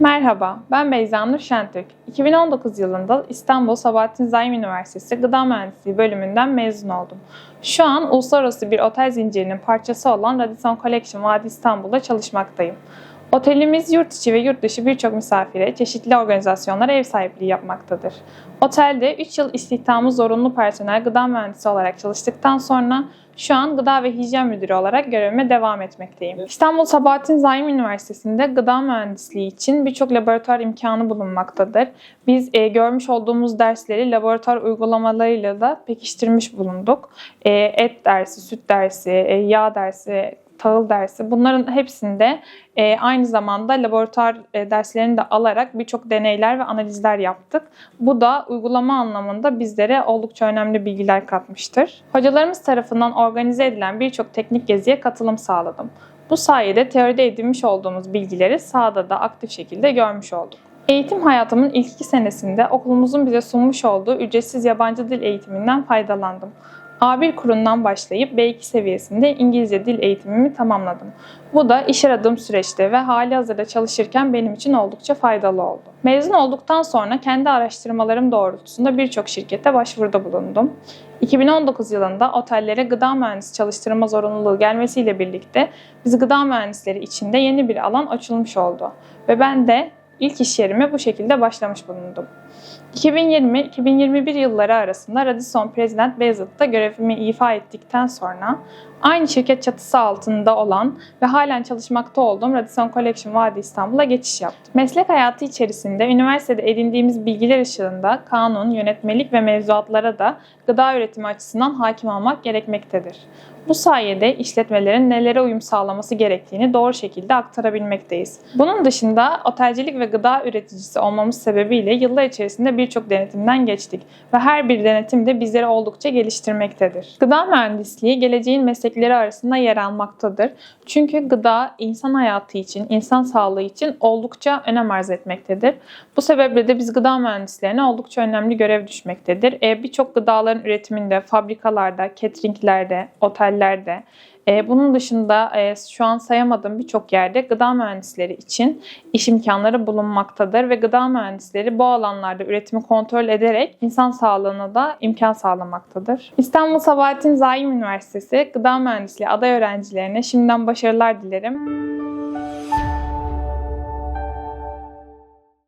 Merhaba, ben Beyza Nur Şentürk. 2019 yılında İstanbul Sabahattin Zaim Üniversitesi Gıda Mühendisliği bölümünden mezun oldum. Şu an uluslararası bir otel zincirinin parçası olan Radisson Collection Vadi İstanbul'da çalışmaktayım. Otelimiz yurt içi ve yurt dışı birçok misafire, çeşitli organizasyonlara ev sahipliği yapmaktadır. Otelde 3 yıl istihdamı zorunlu personel gıda mühendisi olarak çalıştıktan sonra şu an Gıda ve Hijyen Müdürü olarak görevime devam etmekteyim. İstanbul Sabahattin Zaim Üniversitesi'nde gıda mühendisliği için birçok laboratuvar imkanı bulunmaktadır. Biz e, görmüş olduğumuz dersleri laboratuvar uygulamalarıyla da pekiştirmiş bulunduk. E, et dersi, süt dersi, e, yağ dersi, tahıl dersi bunların hepsinde e, aynı zamanda laboratuvar e, derslerini de alarak birçok deneyler ve analizler yaptık. Bu da uygulama anlamında bizlere oldukça önemli bilgiler katmıştır. Hocalarımız tarafından organize edilen birçok teknik geziye katılım sağladım. Bu sayede teoride edinmiş olduğumuz bilgileri sahada da aktif şekilde görmüş olduk. Eğitim hayatımın ilk iki senesinde okulumuzun bize sunmuş olduğu ücretsiz yabancı dil eğitiminden faydalandım. A1 kurundan başlayıp B2 seviyesinde İngilizce dil eğitimimi tamamladım. Bu da iş aradığım süreçte ve hali hazırda çalışırken benim için oldukça faydalı oldu. Mezun olduktan sonra kendi araştırmalarım doğrultusunda birçok şirkete başvuruda bulundum. 2019 yılında otellere gıda mühendisi çalıştırma zorunluluğu gelmesiyle birlikte biz gıda mühendisleri içinde yeni bir alan açılmış oldu. Ve ben de ilk iş yerime bu şekilde başlamış bulundum. 2020-2021 yılları arasında Radisson President Beyazıt'ta görevimi ifa ettikten sonra aynı şirket çatısı altında olan ve halen çalışmakta olduğum Radisson Collection Vadi İstanbul'a geçiş yaptım. Meslek hayatı içerisinde üniversitede edindiğimiz bilgiler ışığında kanun, yönetmelik ve mevzuatlara da gıda üretimi açısından hakim olmak gerekmektedir. Bu sayede işletmelerin nelere uyum sağlaması gerektiğini doğru şekilde aktarabilmekteyiz. Bunun dışında otelcilik ve gıda üreticisi olmamız sebebiyle yıllar içerisinde birçok denetimden geçtik ve her bir denetim de bizleri oldukça geliştirmektedir. Gıda mühendisliği geleceğin meslekleri arasında yer almaktadır. Çünkü gıda insan hayatı için, insan sağlığı için oldukça önem arz etmektedir. Bu sebeple de biz gıda mühendislerine oldukça önemli görev düşmektedir. E, Birçok gıdaların üretiminde, fabrikalarda, cateringlerde, otellerde, e, bunun dışında e, şu an sayamadığım birçok yerde gıda mühendisleri için iş imkanları bulunmaktadır ve gıda mühendisleri bu alanlarda üretimi kontrol ederek insan sağlığına da imkan sağlamaktadır. İstanbul Sabahattin Zaim Üniversitesi Gıda Mühendisliği aday öğrencilerine şimdiden başarılar dilerim.